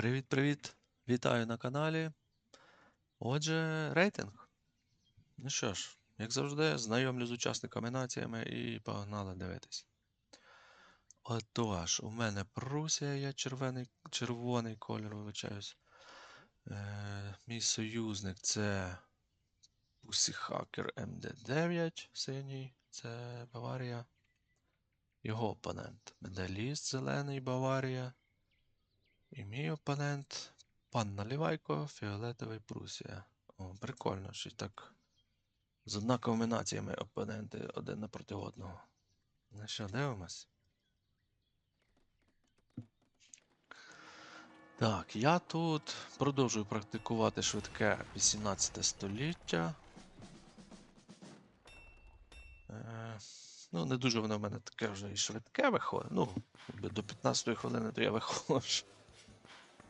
Привіт-привіт! Вітаю на каналі. Отже, рейтинг. Ну що ж, як завжди, знайомлю з учасниками націями і погнали дивитись. Отож, у мене Прусія, я червоний, червоний кольор, вибачаюсь. Е, мій союзник це Пусіхакер МД9 синій, це Баварія. Його опонент Медаліст зелений Баварія. І мій опонент пан Наливайко, фіолетовий Прусія. О, прикольно, що так з однаковими націями опоненти один напроти одного. Ну що, дивимось? Так, я тут продовжую практикувати швидке 18 століття. Е, ну, не дуже воно в мене таке вже і швидке виходить. Ну, до 15 хвилини то я виходжу.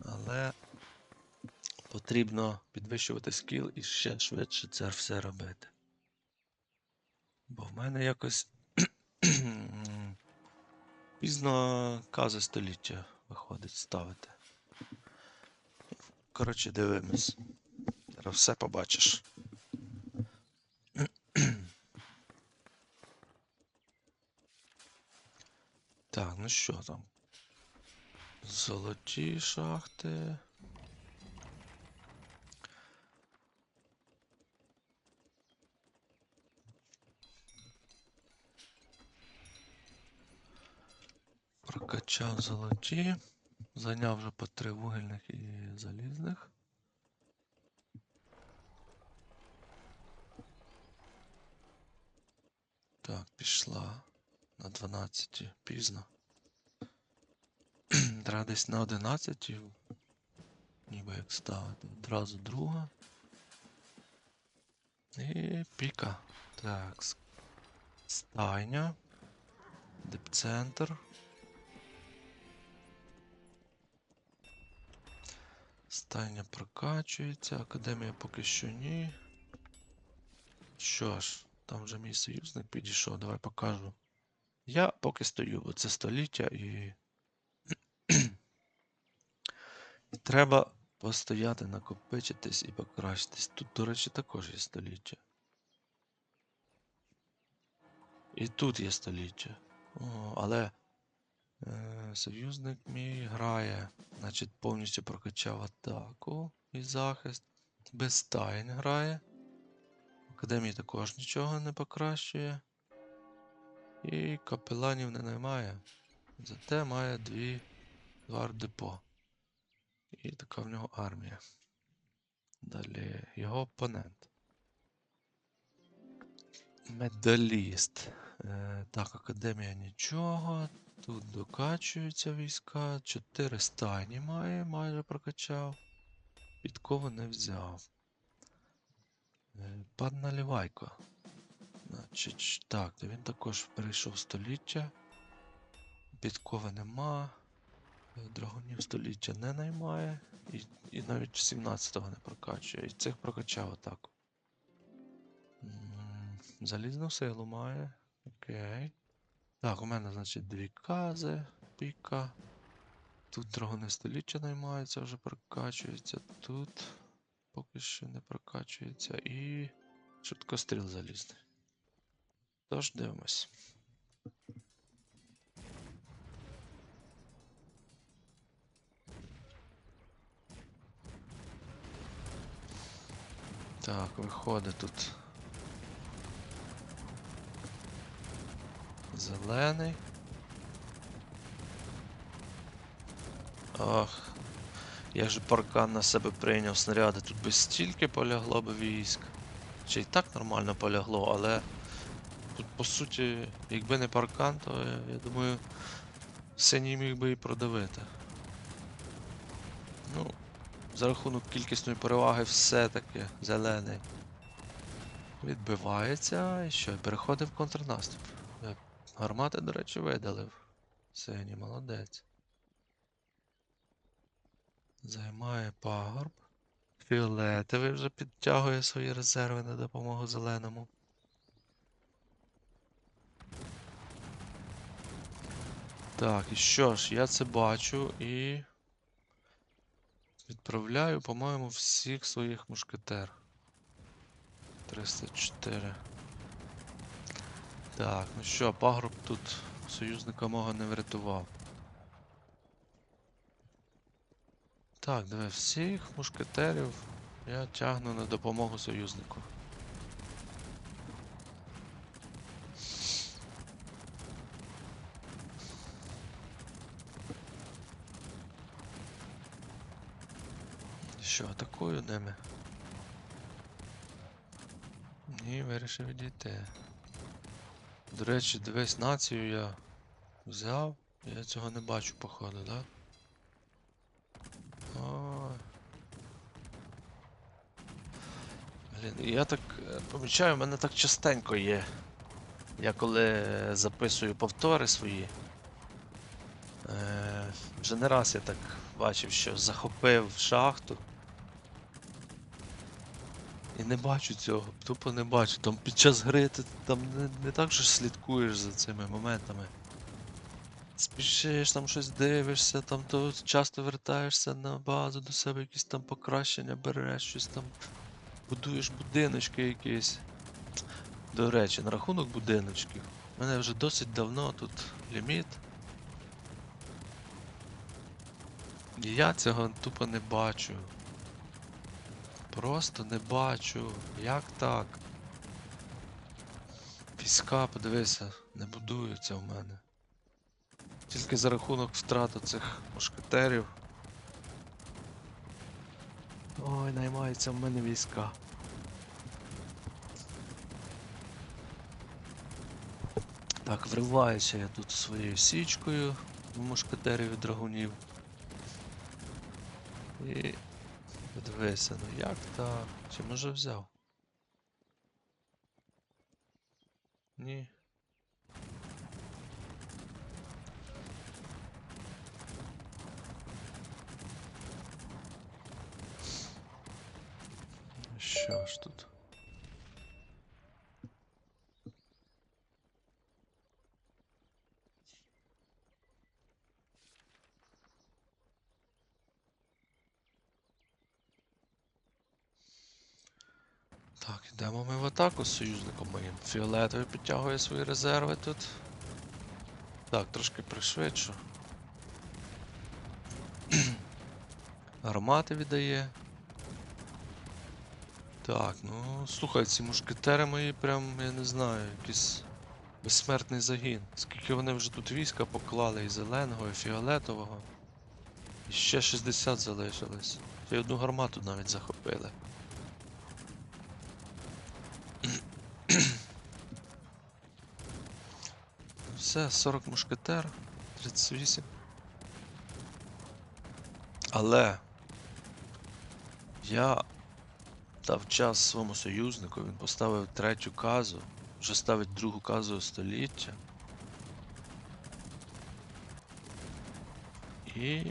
Але потрібно підвищувати скіл і ще швидше це все робити. Бо в мене якось пізно кази століття виходить ставити. Коротше, дивимось. Зараз все побачиш. Так, ну що там? Золоті шахти. Прокачав золоті. Зайняв вже по три вугільних і залізних. Так, пішла на 12 пізно. Треба десь на 11, ніби як ставити. Одразу друга. І піка. Так. Стайня. Депцентр. Стайня прокачується, академія поки що ні. Що ж, там вже мій союзник підійшов, давай покажу. Я поки стою, бо це століття і І Треба постояти, накопичитись і покращитись. Тут, до речі, також є століття. І тут є століття. О, але е, союзник мій грає, значить, повністю прокачав атаку і захист. Без тайн грає. Академії також нічого не покращує. І капеланів не наймає. Зате має дві два депо. І така в нього армія. Далі його опонент. Медаліст. Е, так, академія нічого. Тут докачуються війська. Чотири стайні має, майже прокачав. Підкову не взяв. Е, пан Наливайко. Значить, так, він також перейшов століття. Підкови нема. Драгунів століття не наймає. І, і навіть 17-го не прокачує. І цих прокачав атаку. М, Залізну силу має. Окей. Так, у мене, значить, дві кази, піка. Тут драгони століття наймаються, вже прокачується. Тут поки що не прокачується. І швидкостріл залізний. Тож дивимось. Так, виходить тут. Зелений. Ах. Я ж паркан на себе прийняв снаряди. Тут би стільки полягло б військ. Чи й так нормально полягло, але тут по суті, якби не паркан, то я, я думаю, синій міг би і продавити. Ну, за рахунок кількісної переваги все-таки зелений. Відбивається і що? Переходить в контрнаступ. Е, Гармати, до речі, видалив. Синій, молодець. Займає пагорб. Фіолетовий вже підтягує свої резерви на допомогу зеленому. Так, і що ж, я це бачу і. Відправляю, по-моєму, всіх своїх мушкетер. 304. Так, ну що, пагруб тут союзника мого не врятував. Так, диви, всіх мушкетерів я тягну на допомогу союзнику. Що, атакую ними? Ні, вирішив відійти. До речі, дивись, націю я взяв. Я цього не бачу, походу, да? Ой. Блін, я так е, помічаю, в мене так частенько є. Я коли записую повтори свої. Е, вже не раз я так бачив, що захопив шахту. Не бачу цього, тупо не бачу. Там під час гри ти там не, не так ж слідкуєш за цими моментами. Спішиш, там щось дивишся, там то часто вертаєшся на базу до себе, якісь там покращення береш, щось там будуєш будиночки якісь. До речі, на рахунок будиночків. У мене вже досить давно тут ліміт. І я цього тупо не бачу. Просто не бачу. Як так? Війська, подивися, не будуються в мене. Тільки за рахунок втрати цих мушкетерів. Ой, наймаються в мене війська. Так, вриваюся я тут своєю січкою в мушкетерів і драгунів. І Подивися, ну як так? Чи може взяв? Ні. Що ж тут? Так, йдемо ми в атаку з союзником моїм. Фіолетовий підтягує свої резерви тут. Так, трошки пришвидшу. Гармати віддає. Так, ну слухай, ці мушкетери мої прям, я не знаю, якийсь безсмертний загін. Скільки вони вже тут війська поклали і зеленого, і фіолетового. І ще 60 залишилось. І одну гармату навіть захопили. Все, 40 мушкетер, 38. Але я дав час своєму союзнику, він поставив третю казу, вже ставить другу казу століття. І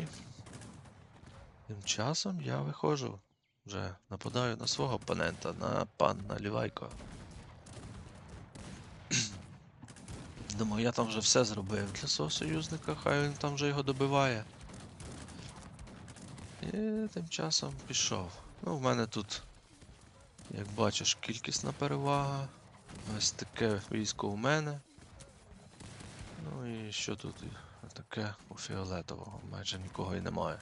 тим часом я виходжу. Вже нападаю на свого опонента, на пана Лівайко. Думаю, я там вже все зробив для свого союзника, хай він там вже його добиває. І тим часом пішов. Ну, в мене тут, як бачиш, кількісна перевага. Ось таке військо у мене. Ну і що тут таке у фіолетового? Майже нікого і немає.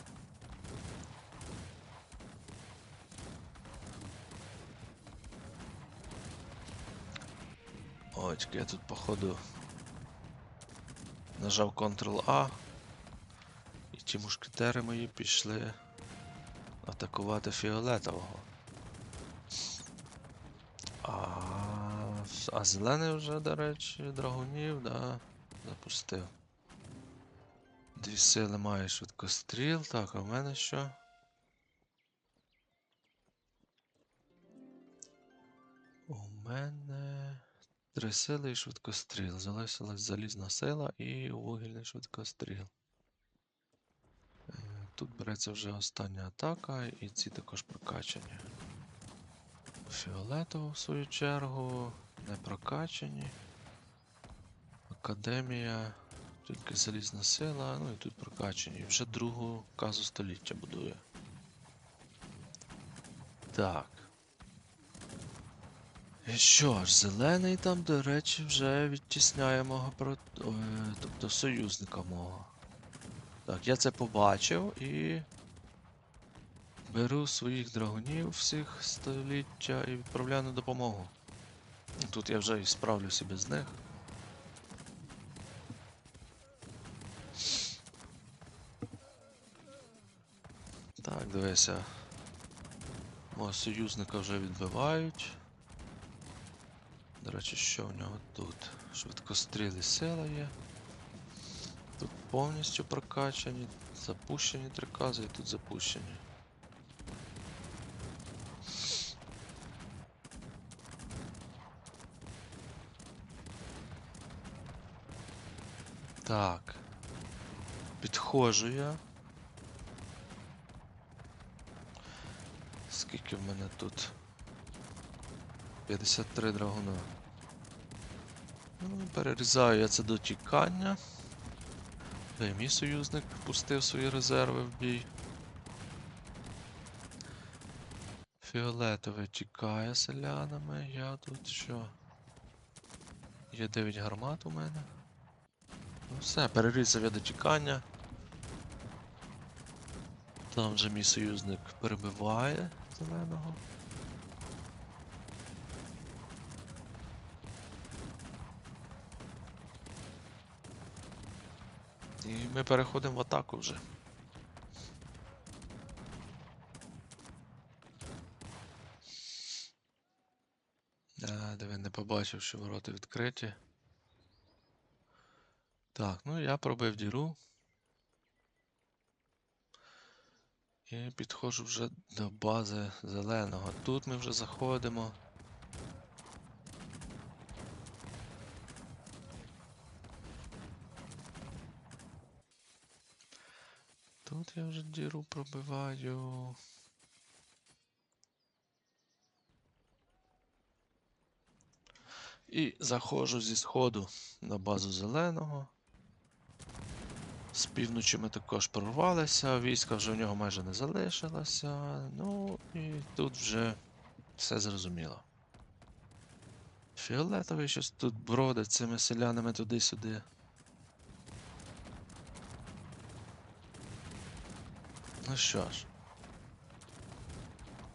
Ось, я тут походу нажав Ctrl-A. І ті мушкетери мої пішли атакувати фіолетового. А, а зелений вже, до речі, драгунів, да, запустив. Дві сили має швидкостріл. Так, а в мене що? У мене три сили і швидкостріл. Залишилась залізна сила і вугільний швидкостріл. Е, Тут береться вже остання атака, і ці також прокачані. Фіолетово, в свою чергу, не прокачані. Академія, тільки залізна сила, ну і тут прокачані. Вже другу казу століття будує. Так. І що ж, зелений там, до речі, вже відтісняє мого про... е, тобто союзника мого. Так, я це побачив і. Беру своїх драгунів всіх століття і відправляю на допомогу. Тут я вже і справлюся без них. Так, дивися. Мого союзника вже відбивають. До речі, що в нього тут? Швидкостріли сила є. Тут повністю прокачані, запущені трикази і тут запущені. Так. Підходжу я. Скільки в мене тут? 53 драгуна. Ну, перерізаю я це до тікання. Де мій союзник пустив свої резерви в бій. Фіолетовий тікає селянами. Я тут що? Є 9 гармат у мене. Ну все, перерізав я до тікання. Там вже мій союзник перебиває зеленого. І ми переходимо в атаку вже. А, диви, не побачив, що ворота відкриті. Так, ну я пробив діру. І підходжу вже до бази зеленого. Тут ми вже заходимо. Тут я вже діру пробиваю. І заходжу зі сходу на базу зеленого. З півночі ми також прорвалися, війська вже в нього майже не залишилося. Ну і тут вже все зрозуміло. Фіолетовий щось тут бродить цими селянами туди-сюди. Що ж.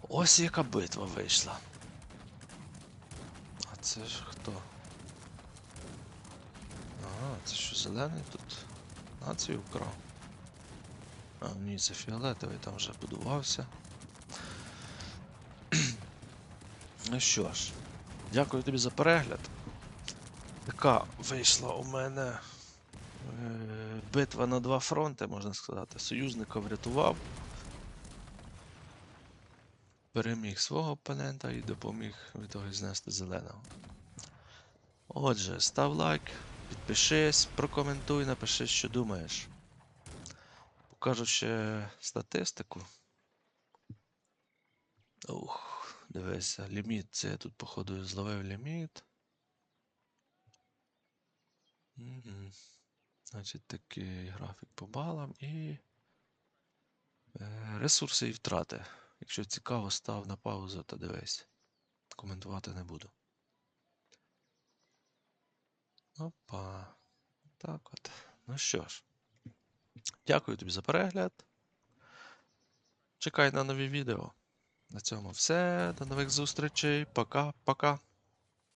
Ось яка битва вийшла. А це ж хто? Ага, це що зелений тут націю вкрав. А, ні, це фіолетовий там вже будувався. ну що ж, дякую тобі за перегляд. Така вийшла у мене е, битва на два фронти, можна сказати. Союзника врятував. Переміг свого опонента і допоміг в ітогі знести зеленого. Отже, став лайк, підпишись, прокоментуй, напиши, що думаєш. Покажу ще статистику. Ух, дивися, ліміт. Це я тут, походу, зловив ліміт. Угу. Значить, такий графік по балам і е, ресурси і втрати. Якщо цікаво, став на паузу, то дивись. Коментувати не буду. Опа. Так от. Ну що ж. Дякую тобі за перегляд. Чекай на нові відео. На цьому все. До нових зустрічей. Пока-пока.